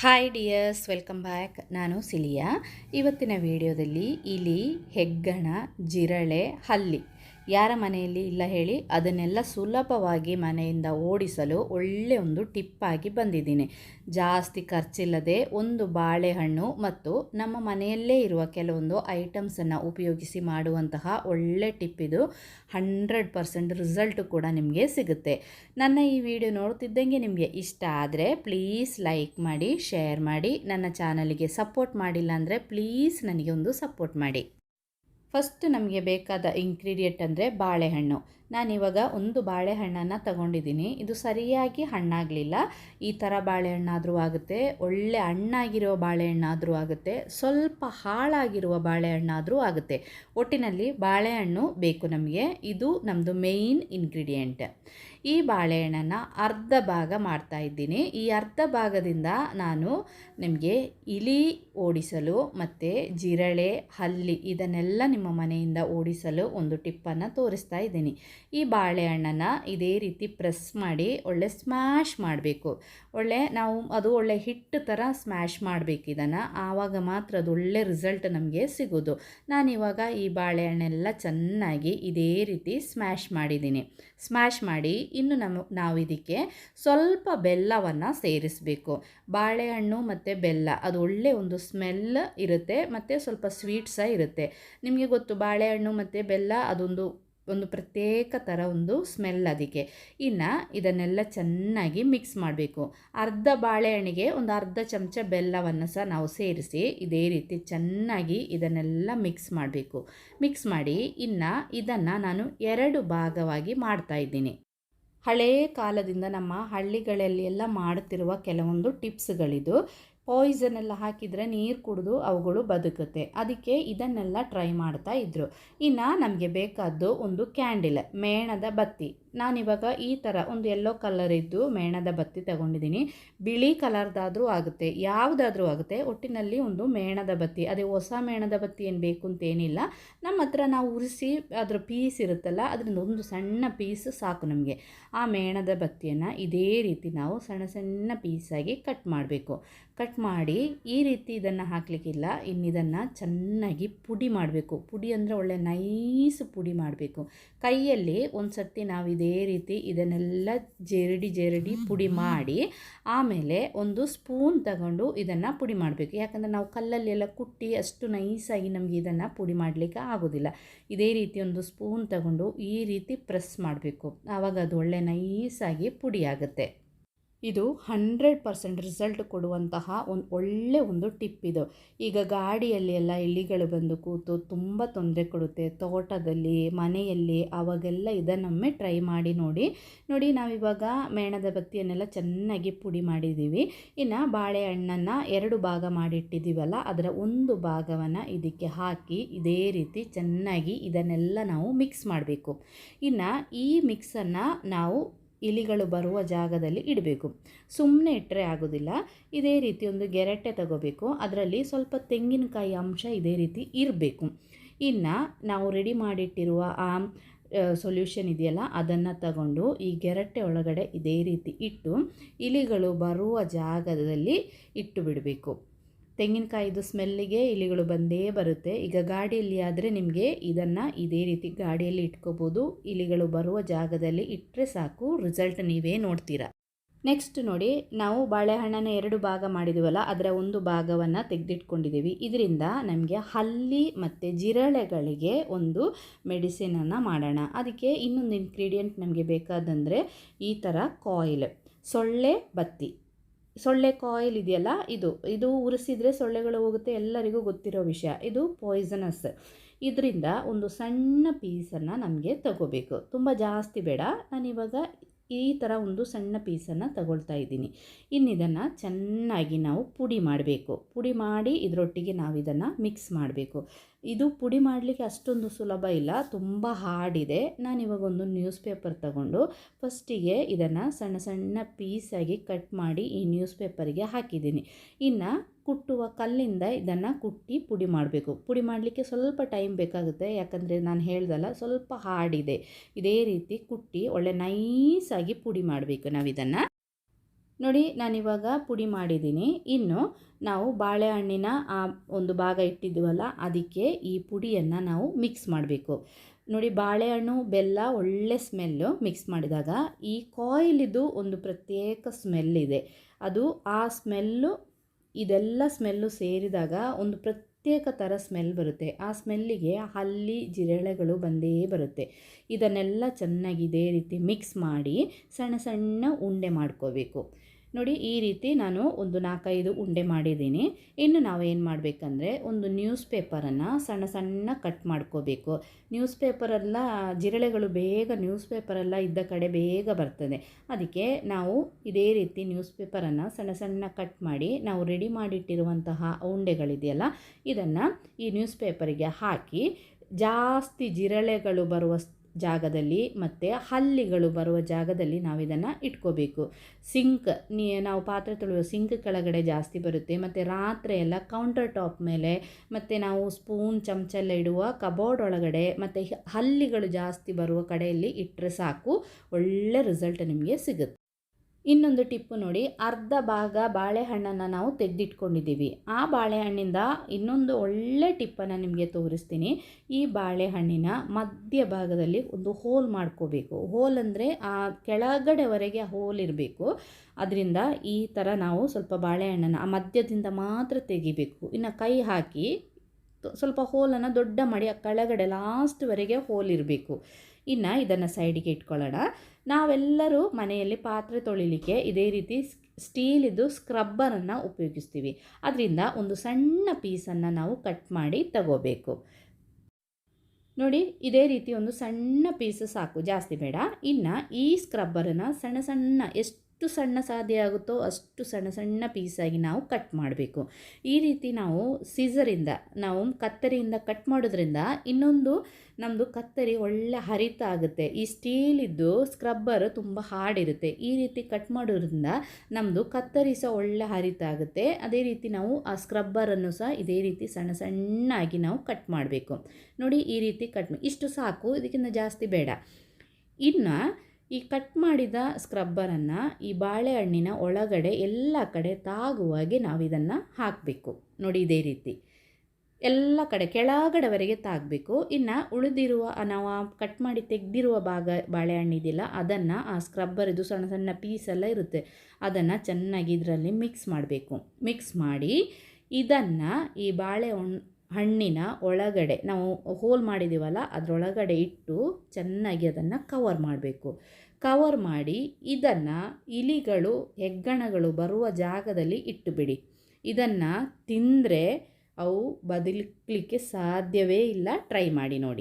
Hi dears welcome back ನಾನು Celia. ಇವತ್ತಿನ ವಿಡಿಯೋದಲ್ಲಿ ಇಲಿ ಹೆಗ್ಗಣ ಜಿರಳೆ ಹಲ್ಲಿ. ಯಾರ ಮನೆಯಲ್ಲಿ? ಇಲ್ಲ ಹೇಳಿ. ಅದನ್ನೆಲ್ಲ ಸುಲಭವಾಗಿ ಮನೆಯಿಂದ ಓಡಿಸಲು ಒಳ್ಳೆ ಒಂದು ಟಿಪ್ಪಾಗಿ ಬಂದಿದ್ದೀನಿ. ಜಾಸ್ತಿ ಖರ್ಚಿಲ್ಲದೆ ಒಂದು ಬಾಳೆಹಣ್ಣು ಮತ್ತು ನಮ್ಮ ಮನೆಯಲ್ಲೇ ಇರುವ ಕೆಲವೊಂದು ಐಟಮ್ಸನ್ನು ಉಪಯೋಗಿಸಿ ಮಾಡುವಂತಹ ಒಳ್ಳೆ ಟಿಪ್ ಇದು. ಹಂಡ್ರೆಡ್ ಪರ್ಸೆಂಟ್ ರಿಸಲ್ಟು ಕೂಡ ನಿಮಗೆ ಸಿಗುತ್ತೆ. ನನ್ನ ಈ ವಿಡಿಯೋ ನೋಡ್ತಿದ್ದಂಗೆ ನಿಮಗೆ ಇಷ್ಟ ಆದರೆ ಪ್ಲೀಸ್ ಲೈಕ್ ಮಾಡಿ, ಶೇರ್ ಮಾಡಿ. ನನ್ನ ಚಾನಲಿಗೆ ಸಪೋರ್ಟ್ ಮಾಡಿಲ್ಲ ಅಂದರೆ ಪ್ಲೀಸ್ ನನಗೆ ಒಂದು ಸಪೋರ್ಟ್ ಮಾಡಿ. ಫಸ್ಟ್ ನಮಗೆ ಬೇಕಾದ ಇಂಗ್ರೀಡಿಯೆಂಟ್ ಅಂದರೆ ಬಾಳೆಹಣ್ಣು. ನಾನಿವಾಗ ಒಂದು ಬಾಳೆಹಣ್ಣನ್ನು ತಗೊಂಡಿದ್ದೀನಿ. ಇದು ಸರಿಯಾಗಿ ಹಣ್ಣಾಗಲಿಲ್ಲ. ಈ ಥರ ಬಾಳೆಹಣ್ಣಾದರೂ ಆಗುತ್ತೆ. ಒಳ್ಳೆ ಹಣ್ಣಾಗಿರೋ ಬಾಳೆಹಣ್ಣಾದರೂ ಆಗುತ್ತೆ. ಸ್ವಲ್ಪ ಹಾಳಾಗಿರುವ ಬಾಳೆಹಣ್ಣಾದರೂ ಆಗುತ್ತೆ. ಒಟ್ಟಿನಲ್ಲಿ ಬಾಳೆಹಣ್ಣು ಬೇಕು ನಮಗೆ. ಇದು ನಮ್ಮದು ಮೇಯ್ನ್ ಇಂಗ್ರೀಡಿಯೆಂಟ್ ಈ ಬಾಳೆಹಣ್ಣನ್ನು ಅರ್ಧ ಭಾಗ ಮಾಡ್ತಾ ಇದ್ದೀನಿ. ಈ ಅರ್ಧ ಭಾಗದಿಂದ ನಾನು ನಿಮಗೆ ಇಲಿ ಓಡಿಸಲು ಮತ್ತು ಜಿರಳೆ, ಹಲ್ಲಿ ಇದನ್ನೆಲ್ಲ ನಿಮ್ಮ ಮನೆಯಿಂದ ಓಡಿಸಲು ಒಂದು ಟಿಪ್ಪನ್ನು ತೋರಿಸ್ತಾ ಇದ್ದೀನಿ. ಈ ಬಾಳೆಹಣ್ಣನ್ನು ಇದೇ ರೀತಿ ಪ್ರೆಸ್ ಮಾಡಿ ಒಳ್ಳೆ ಸ್ಮ್ಯಾಶ್ ಮಾಡಬೇಕು. ಒಳ್ಳೆ ನಾವು ಅದು ಒಳ್ಳೆ ಹಿಟ್ಟು ಥರ ಸ್ಮ್ಯಾಶ್ ಮಾಡಬೇಕು ಇದನ್ನು. ಆವಾಗ ಮಾತ್ರ ಅದು ಒಳ್ಳೆ ರಿಸಲ್ಟ್ ನಮಗೆ ಸಿಗೋದು. ನಾನಿವಾಗ ಈ ಬಾಳೆಹಣ್ಣೆಲ್ಲ ಚೆನ್ನಾಗಿ ಇದೇ ರೀತಿ ಸ್ಮ್ಯಾಶ್ ಮಾಡಿದ್ದೀನಿ. ಸ್ಮ್ಯಾಶ್ ಮಾಡಿ ಇನ್ನು ನಮ್ಮ ನಾವು ಇದಕ್ಕೆ ಸ್ವಲ್ಪ ಬೆಲ್ಲವನ್ನು ಸೇರಿಸಬೇಕು. ಬಾಳೆಹಣ್ಣು ಮತ್ತು ಬೆಲ್ಲ, ಅದು ಒಳ್ಳೆ ಒಂದು ಸ್ಮೆಲ್ ಇರುತ್ತೆ ಮತ್ತು ಸ್ವಲ್ಪ ಸ್ವೀಟ್ ಸಹ ಇರುತ್ತೆ. ನಿಮಗೆ ಗೊತ್ತು, ಬಾಳೆಹಣ್ಣು ಮತ್ತು ಬೆಲ್ಲ ಅದೊಂದು, ಒಂದು ಪ್ರತ್ಯೇಕ ಥರ ಒಂದು ಸ್ಮೆಲ್ ಅದಕ್ಕೆ. ಇನ್ನು ಇದನ್ನೆಲ್ಲ ಚೆನ್ನಾಗಿ ಮಿಕ್ಸ್ ಮಾಡಬೇಕು. ಅರ್ಧ ಬಾಳೆಹಣ್ಣಿಗೆ ಒಂದು ಅರ್ಧ ಚಮಚ ಬೆಲ್ಲವನ್ನು ಸಹ ನಾವು ಸೇರಿಸಿ ಇದೇ ರೀತಿ ಚೆನ್ನಾಗಿ ಇದನ್ನೆಲ್ಲ ಮಿಕ್ಸ್ ಮಾಡಬೇಕು. ಮಿಕ್ಸ್ ಮಾಡಿ ಇನ್ನು ಇದನ್ನು ನಾನು ಎರಡು ಭಾಗವಾಗಿ ಮಾಡ್ತಾ ಇದ್ದೀನಿ. ಹಳೆಯ ಕಾಲದಿಂದ ನಮ್ಮ ಹಳ್ಳಿಗಳಲ್ಲಿ ಎಲ್ಲ ಮಾಡುತ್ತಿರುವ ಕೆಲವೊಂದು ಟಿಪ್ಸ್ಗಳಿದು ಪಾಯ್ಸನ್ ಎಲ್ಲ ಹಾಕಿದರೆ ನೀರು ಕುಡಿದು ಅವುಗಳು ಬದುಕುತ್ತೆ. ಅದಕ್ಕೆ ಇದನ್ನೆಲ್ಲ ಟ್ರೈ ಮಾಡ್ತಾ ಇದ್ದರು ಇನ್ನು ನಮಗೆ ಬೇಕಾದ್ದು ಒಂದು ಕ್ಯಾಂಡಿಲ್ ಮೇಣದ ಬತ್ತಿ. ನಾನಿವಾಗ ಈ ಥರ ಒಂದು ಯೆಲ್ಲೋ ಕಲರ್ ಇದ್ದು ಮೇಣದ ಬತ್ತಿ ತಗೊಂಡಿದ್ದೀನಿ. ಬಿಳಿ ಕಲರ್ದಾದರೂ ಆಗುತ್ತೆ, ಯಾವುದಾದ್ರೂ ಆಗುತ್ತೆ. ಒಟ್ಟಿನಲ್ಲಿ ಒಂದು ಮೇಣದ ಬತ್ತಿ, ಅದೇ ಹೊಸ ಮೇಣದ ಬತ್ತಿ ಏನು ಬೇಕು ಅಂತೇನಿಲ್ಲ ನಮ್ಮ ಹತ್ರ ನಾವು ಉರಿಸಿ ಅದರ ಪೀಸ್ ಇರುತ್ತಲ್ಲ, ಅದರಿಂದ ಒಂದು ಸಣ್ಣ ಪೀಸ್ ಸಾಕು ನಮಗೆ. ಆ ಮೇಣದ ಬತ್ತಿಯನ್ನು ಇದೇ ರೀತಿ ನಾವು ಸಣ್ಣ ಸಣ್ಣ ಪೀಸಾಗಿ ಕಟ್ ಮಾಡಬೇಕು. ಕಟ್ ಮಾಡಿ ಈ ರೀತಿ ಇದನ್ನು ಹಾಕಲಿಕ್ಕಿಲ್ಲ ಇನ್ನಿದನ್ನು ಚೆನ್ನಾಗಿ ಪುಡಿ ಮಾಡಬೇಕು. ಪುಡಿ ಅಂದರೆ ಒಳ್ಳೆ ನೈಸ್ ಪುಡಿ ಮಾಡಬೇಕು. ಕೈಯಲ್ಲಿ ಒಂದು ಸರ್ತಿ ನಾವು ಇದೇ ರೀತಿ ಇದನ್ನೆಲ್ಲ ಜರಡಿ ಜರಡಿ ಪುಡಿ ಮಾಡಿ ಆಮೇಲೆ ಒಂದು ಸ್ಪೂನ್ ತಗೊಂಡು ಇದನ್ನು ಪುಡಿ ಮಾಡಬೇಕು. ಯಾಕಂದರೆ ನಾವು ಕಲ್ಲಲ್ಲಿ ಎಲ್ಲ ಕುಟ್ಟಿ ಅಷ್ಟು ನೈಸಾಗಿ ನಮಗೆ ಇದನ್ನು ಪುಡಿ ಮಾಡಲಿಕ್ಕೆ ಆಗೋದಿಲ್ಲ. ಇದೇ ರೀತಿ ಒಂದು ಸ್ಪೂನ್ ತಗೊಂಡು ಈ ರೀತಿ ಪ್ರೆಸ್ ಮಾಡಬೇಕು. ಆವಾಗ ಅದು ಒಳ್ಳೆ ನೈಸಾಗಿ ಪುಡಿ ಆಗುತ್ತೆ. ಇದು ಹಂಡ್ರೆಡ್ ಪರ್ಸೆಂಟ್ ರಿಸಲ್ಟ್ ಕೊಡುವಂತಹ ಒಂದು ಒಳ್ಳೆ ಒಂದು ಟಿಪ್ ಇದು. ಈಗ ಗಾಡಿಯಲ್ಲಿ ಎಲ್ಲ ಇಲಿಗಳು ಬಂದು ಕೂತು ತುಂಬ ತೊಂದರೆ ಕೊಡುತ್ತೆ. ತೋಟದಲ್ಲಿ, ಮನೆಯಲ್ಲಿ ಆವಾಗೆಲ್ಲ ಇದನ್ನೊಮ್ಮೆ ಟ್ರೈ ಮಾಡಿ ನೋಡಿ. ನೋಡಿ, ನಾವಿವಾಗ ಮೇಣದ ಬತ್ತಿಯನ್ನೆಲ್ಲ ಚೆನ್ನಾಗಿ ಪುಡಿ ಮಾಡಿದ್ದೀವಿ. ಇನ್ನು ಬಾಳೆಹಣ್ಣನ್ನು ಎರಡು ಭಾಗ ಮಾಡಿಟ್ಟಿದ್ದೀವಲ್ಲ, ಅದರ ಒಂದು ಭಾಗವನ್ನು ಇದಕ್ಕೆ ಹಾಕಿ ಇದೇ ರೀತಿ ಚೆನ್ನಾಗಿ ಇದನ್ನೆಲ್ಲ ನಾವು ಮಿಕ್ಸ್ ಮಾಡಬೇಕು. ಇನ್ನು ಈ ಮಿಕ್ಸನ್ನು ನಾವು ಇಲಿಗಳು ಬರುವ ಜಾಗದಲ್ಲಿ ಇಡಬೇಕು. ಸುಮ್ಮನೆ ಇಟ್ಟರೆ ಆಗೋದಿಲ್ಲ. ಇದೇ ರೀತಿ ಒಂದು ಗೆರಟೆ ತಗೋಬೇಕು. ಅದರಲ್ಲಿ ಸ್ವಲ್ಪ ತೆಂಗಿನಕಾಯಿ ಅಂಶ ಇದೇ ರೀತಿ ಇರಬೇಕು. ಇನ್ನು ನಾವು ರೆಡಿ ಮಾಡಿಟ್ಟಿರುವ ಆ ಸೊಲ್ಯೂಷನ್ ಇದೆಯಲ್ಲ, ಅದನ್ನು ತಗೊಂಡು ಈ ಗೆರಟೆ ಒಳಗಡೆ ಇದೇ ರೀತಿ ಇಟ್ಟು ಇಲಿಗಳು ಬರುವ ಜಾಗದಲ್ಲಿ ಇಟ್ಟು ಬಿಡಬೇಕು. ತೆಂಗಿನಕಾಯಿದು ಸ್ಮೆಲ್ಲಿಗೆ ಇಲಿಗಳು ಬಂದೇ ಬರುತ್ತೆ. ಈಗ ಗಾಡಿಯಲ್ಲಿ ಆದರೆ ನಿಮಗೆ ಇದನ್ನು ಇದೇ ರೀತಿ ಗಾಡಿಯಲ್ಲಿ ಇಟ್ಕೋಬೋದು. ಇಲಿಗಳು ಬರುವ ಜಾಗದಲ್ಲಿ ಇಟ್ಟರೆ ಸಾಕು. ರಿಸಲ್ಟ್ ನೀವೇ ನೋಡ್ತೀರಾ. ನೆಕ್ಸ್ಟ್ ನೋಡಿ, ನಾವು ಬಾಳೆಹಣ್ಣನ್ನು ಎರಡು ಭಾಗ ಮಾಡಿದ್ದೀವಲ್ಲ ಅದರ ಒಂದು ಭಾಗವನ್ನು ತೆಗೆದಿಟ್ಕೊಂಡಿದ್ದೀವಿ ಇದರಿಂದ ನಮಗೆ ಹಲ್ಲಿ ಮತ್ತು ಜಿರಳೆಗಳಿಗೆ ಒಂದು ಮೆಡಿಸಿನನ್ನು ಮಾಡೋಣ. ಅದಕ್ಕೆ ಇನ್ನೊಂದು ಇಂಗ್ರೀಡಿಯೆಂಟ್ ನಮಗೆ ಬೇಕಾದಂದರೆ ಈ ಥರ ಕಾಯಿಲ್, ಸೊಳ್ಳೆ, ಬತ್ತಿ. ಸೊಳ್ಳೆ ಕಾಯಿಲ್ ಇದೆಯಲ್ಲ, ಇದು ಇದು ಉರಿಸಿದ್ರೆ ಸೊಳ್ಳೆಗಳು ಹೋಗುತ್ತೆ, ಎಲ್ಲರಿಗೂ ಗೊತ್ತಿರೋ ವಿಷಯ. ಇದು ಪಾಯ್ಸನಸ್ ಇದರಿಂದ ಒಂದು ಸಣ್ಣ ಪೀಸನ್ನು ನಮಗೆ ತಗೋಬೇಕು. ತುಂಬ ಜಾಸ್ತಿ ಬೇಡ. ನಾನಿವಾಗ ಈ ಥರ ಒಂದು ಸಣ್ಣ ಪೀಸನ್ನು ತಗೊಳ್ತಾ ಇದ್ದೀನಿ. ಇನ್ನು ಇದನ್ನು ಚೆನ್ನಾಗಿ ನಾವು ಪುಡಿ ಮಾಡಬೇಕು. ಪುಡಿ ಮಾಡಿ ಇದರೊಟ್ಟಿಗೆ ನಾವು ಇದನ್ನು ಮಿಕ್ಸ್ ಮಾಡಬೇಕು. ಇದು ಪುಡಿ ಮಾಡಲಿಕ್ಕೆ ಅಷ್ಟೊಂದು ಸುಲಭ ಇಲ್ಲ, ತುಂಬ ಹಾರ್ಡಿದೆ. ನಾನಿವಾಗ ಒಂದು ನ್ಯೂಸ್ ಪೇಪರ್ ತಗೊಂಡು ಫಸ್ಟಿಗೆ ಇದನ್ನು ಸಣ್ಣ ಸಣ್ಣ ಪೀಸಾಗಿ ಕಟ್ ಮಾಡಿ ಈ ನ್ಯೂಸ್ ಪೇಪರಿಗೆ ಹಾಕಿದ್ದೀನಿ. ಇನ್ನು ಕುಟ್ಟುವ ಕಲ್ಲಿಂದ ಇದನ್ನು ಕುಟ್ಟಿ ಪುಡಿ ಮಾಡಬೇಕು. ಪುಡಿ ಮಾಡಲಿಕ್ಕೆ ಸ್ವಲ್ಪ ಟೈಮ್ ಬೇಕಾಗುತ್ತೆ. ಯಾಕಂದರೆ ನಾನು ಹೇಳ್ದಲ್ಲ, ಸ್ವಲ್ಪ ಹಾಡಿದೆ. ಇದೇ ರೀತಿ ಕುಟ್ಟಿ ಒಳ್ಳೆ ನೈಸಾಗಿ ಪುಡಿ ಮಾಡಬೇಕು ನಾವು ಇದನ್ನು ನೋಡಿ, ನಾನಿವಾಗ ಪುಡಿ ಮಾಡಿದ್ದೀನಿ. ಇನ್ನು ನಾವು ಬಾಳೆಹಣ್ಣಿನ, ಆ, ಒಂದು ಭಾಗ ಇಟ್ಟಿದ್ದೀವಲ್ಲ ಅದಕ್ಕೆ ಈ ಪುಡಿಯನ್ನು ನಾವು ಮಿಕ್ಸ್ ಮಾಡಬೇಕು. ನೋಡಿ, ಬಾಳೆಹಣ್ಣು, ಬೆಲ್ಲ, ಒಳ್ಳೆ ಸ್ಮೆಲ್ಲು ಮಿಕ್ಸ್ ಮಾಡಿದಾಗ ಈ ಕಾಯಿಲಿದು ಒಂದು ಪ್ರತ್ಯೇಕ ಸ್ಮೆಲ್ ಇದೆ. ಅದು ಆ ಸ್ಮೆಲ್ಲು ಇದೆಲ್ಲ ಸ್ಮೆಲ್ಲು ಸೇರಿದಾಗ ಒಂದು ಪ್ರತ್ಯೇಕ ಥರ ಸ್ಮೆಲ್ ಬರುತ್ತೆ. ಆ ಸ್ಮೆಲ್ಲಿಗೆ ಹಲ್ಲಿ, ಜಿರಳೆಗಳು ಬಂದೇ ಬರುತ್ತೆ. ಇದನ್ನೆಲ್ಲ ಚೆನ್ನಾಗಿ ಇದೇ ರೀತಿ ಮಿಕ್ಸ್ ಮಾಡಿ ಸಣ್ಣ ಸಣ್ಣ ಉಂಡೆ ಮಾಡ್ಕೋಬೇಕು. ನೋಡಿ, ಈ ರೀತಿ ನಾನು ಒಂದು ನಾಲ್ಕೈದು ಉಂಡೆ ಮಾಡಿದ್ದೀನಿ. ಇನ್ನು ನಾವು ಏನು ಮಾಡಬೇಕಂದ್ರೆ, ಒಂದು ನ್ಯೂಸ್ ಪೇಪರನ್ನು ಸಣ್ಣ ಸಣ್ಣ ಕಟ್ ಮಾಡ್ಕೋಬೇಕು. ನ್ಯೂಸ್ ಪೇಪರೆಲ್ಲ, ಜಿರಳೆಗಳು ಬೇಗ ನ್ಯೂಸ್ ಪೇಪರೆಲ್ಲ ಇದ್ದ ಕಡೆ ಬೇಗ ಬರ್ತದೆ. ಅದಕ್ಕೆ ನಾವು ಇದೇ ರೀತಿ ನ್ಯೂಸ್ ಪೇಪರನ್ನು ಸಣ್ಣ ಸಣ್ಣ ಕಟ್ ಮಾಡಿ ನಾವು ರೆಡಿ ಮಾಡಿಟ್ಟಿರುವಂತಹ ಉಂಡೆಗಳಿದೆಯಲ್ಲ, ಇದನ್ನು ಈ ನ್ಯೂಸ್ ಪೇಪರಿಗೆ ಹಾಕಿ ಜಾಸ್ತಿ ಜಿರಳೆಗಳು ಬರುವ ಜಾಗದಲ್ಲಿ ಮತ್ತು ಹಲ್ಲಿಗಳು ಬರುವ ಜಾಗದಲ್ಲಿ ನಾವು ಇದನ್ನು ಇಟ್ಕೋಬೇಕು. ಸಿಂಕ್, ನೀ, ನಾವು ಪಾತ್ರೆ ತೊಳೆಯುವ ಸಿಂಕ್ ಕೆಳಗಡೆ ಜಾಸ್ತಿ ಬರುತ್ತೆ. ಮತ್ತು ರಾತ್ರಿ ಎಲ್ಲ ಕೌಂಟರ್ ಟಾಪ್ ಮೇಲೆ ಮತ್ತು ನಾವು ಸ್ಪೂನ್ ಚಮಚ ಎಲ್ಲ ಇಡುವ ಕಬೋರ್ಡ್ ಒಳಗಡೆ ಮತ್ತು ಹಲ್ಲಿಗಳು ಜಾಸ್ತಿ ಬರುವ ಕಡೆಯಲ್ಲಿ ಇಟ್ಟರೆ ಸಾಕು. ಒಳ್ಳೆ ರಿಸಲ್ಟ್ ನಿಮಗೆ ಸಿಗುತ್ತೆ. ಇನ್ನೊಂದು ಟಿಪ್ಪು ನೋಡಿ, ಅರ್ಧ ಭಾಗ ಬಾಳೆಹಣ್ಣನ್ನು ನಾವು ತೆಗೆದಿಟ್ಕೊಂಡಿದ್ದೀವಿ. ಆ ಬಾಳೆಹಣ್ಣಿಂದ ಇನ್ನೊಂದು ಒಳ್ಳೆ ಟಿಪ್ಪನ್ನು ನಿಮಗೆ ತೋರಿಸ್ತೀನಿ. ಈ ಬಾಳೆಹಣ್ಣಿನ ಮಧ್ಯ ಭಾಗದಲ್ಲಿ ಒಂದು ಹೋಲ್ ಮಾಡ್ಕೋಬೇಕು. ಹೋಲ್ ಅಂದರೆ ಆ ಕೆಳಗಡೆವರೆಗೆ ಹೋಲ್ ಇರಬೇಕು. ಅದರಿಂದ ಈ ಥರ ನಾವು ಸ್ವಲ್ಪ ಬಾಳೆಹಣ್ಣನ್ನು ಆ ಮಧ್ಯದಿಂದ ಮಾತ್ರ ತೆಗಿಬೇಕು. ಇನ್ನು ಕೈ ಹಾಕಿ ಸ್ವಲ್ಪ ಹೋಲನ್ನು ದೊಡ್ಡ ಮಾಡಿ, ಆ ಕೆಳಗಡೆ ಲಾಸ್ಟ್ವರೆಗೆ ಹೋಲ್ ಇರಬೇಕು. ಇನ್ನು ಇದನ್ನು ಸೈಡಿಗೆ ಇಟ್ಕೊಳ್ಳೋಣ. ನಾವೆಲ್ಲರೂ ಮನೆಯಲ್ಲಿ ಪಾತ್ರೆ ತೊಳಿಲಿಕ್ಕೆ ಇದೇ ರೀತಿ ಸ್ಟೀಲಿದ್ದು ಸ್ಕ್ರಬ್ಬರನ್ನು ಉಪಯೋಗಿಸ್ತೀವಿ. ಅದರಿಂದ ಒಂದು ಸಣ್ಣ ಪೀಸನ್ನು ನಾವು ಕಟ್ ಮಾಡಿ ತಗೋಬೇಕು. ನೋಡಿ, ಇದೇ ರೀತಿ ಒಂದು ಸಣ್ಣ ಪೀಸ್ ಸಾಕು. ಜಾಸ್ತಿ ಬೇಡ. ಇನ್ನು ಈ ಸ್ಕ್ರಬ್ಬರನ್ನು ಸಣ್ಣ ಸಣ್ಣ ಎಷ್ಟು ಎಷ್ಟು ಸಣ್ಣ ಸಾಧ್ಯ ಆಗುತ್ತೋ ಅಷ್ಟು ಸಣ್ಣ ಸಣ್ಣ ಪೀಸಾಗಿ ನಾವು ಕಟ್ ಮಾಡಬೇಕು. ಈ ರೀತಿ ನಾವು ಸೀಸರಿಂದ ನಾವು ಕತ್ತರಿಯಿಂದ ಕಟ್ ಮಾಡೋದ್ರಿಂದ ಇನ್ನೊಂದು ನಮ್ಮದು ಕತ್ತರಿ ಒಳ್ಳೆ ಹರಿತ ಆಗುತ್ತೆ. ಈ ಸ್ಟೀಲಿದ್ದು ಸ್ಕ್ರಬ್ಬರ್ ತುಂಬ ಹಾರ್ಡಿರುತ್ತೆ ಈ ರೀತಿ ಕಟ್ ಮಾಡೋದ್ರಿಂದ ನಮ್ಮದು ಕತ್ತರಿ ಸಹ ಒಳ್ಳೆ ಹರಿತ ಆಗುತ್ತೆ. ಅದೇ ರೀತಿ ನಾವು ಆ ಸ್ಕ್ರಬ್ಬರನ್ನು ಸಹ ಇದೇ ರೀತಿ ಸಣ್ಣ ಸಣ್ಣಾಗಿ ನಾವು ಕಟ್ ಮಾಡಬೇಕು. ನೋಡಿ ಈ ರೀತಿ ಕಟ್ ಇಷ್ಟು ಸಾಕು, ಇದಕ್ಕಿಂತ ಜಾಸ್ತಿ ಬೇಡ. ಇನ್ನು ಈ ಕಟ್ ಮಾಡಿದ ಸ್ಕ್ರಬ್ಬರನ್ನು ಈ ಬಾಳೆಹಣ್ಣಿನ ಒಳಗಡೆ ಎಲ್ಲ ಕಡೆ ತಾಗುವಾಗೆ ನಾವು ಇದನ್ನು ಹಾಕಬೇಕು. ನೋಡಿ ಇದೇ ರೀತಿ. ಎಲ್ಲ ಕಡೆ ಕೆಳಗಡೆವರೆಗೆ ತಾಗಬೇಕು. ಇನ್ನು ಉಳಿದಿರುವ ನಾವು ಕಟ್ ಮಾಡಿ ತೆಗೆದಿರುವ ಭಾಗ ಬಾಳೆಹಣ್ಣಿದಿಲ್ಲ ಅದನ್ನು ಆ ಸ್ಕ್ರಬ್ಬರ್ ಇದು ಸಣ್ಣ ಸಣ್ಣ ಪೀಸೆಲ್ಲ ಇರುತ್ತೆ. ಅದನ್ನು ಚೆನ್ನಾಗಿ ಇದರಲ್ಲಿ ಮಿಕ್ಸ್ ಮಾಡಬೇಕು. ಮಿಕ್ಸ್ ಮಾಡಿ ಇದನ್ನು ಈ ಬಾಳೆ ಹಣ್ಣಿನ ಒಳಗಡೆ ನಾವು ಹೋಲ್ ಮಾಡಿದ್ದೀವಲ್ಲ ಅದರೊಳಗಡೆ ಇಟ್ಟು ಚೆನ್ನಾಗಿ ಅದನ್ನು ಕವರ್ ಮಾಡಬೇಕು. ಕವರ್ ಮಾಡಿ ಇದನ್ನು ಇಲಿಗಳು, ಹೆಗ್ಗಣಗಳು ಬರುವ ಜಾಗದಲ್ಲಿ ಇಟ್ಟುಬಿಡಿ. ಇದನ್ನು ತಿಂದರೆ ಅವು ಬದಲಿಕ್ಲಿಕ್ಕೆ ಸಾಧ್ಯವೇ ಇಲ್ಲ. ಟ್ರೈ ಮಾಡಿ ನೋಡಿ.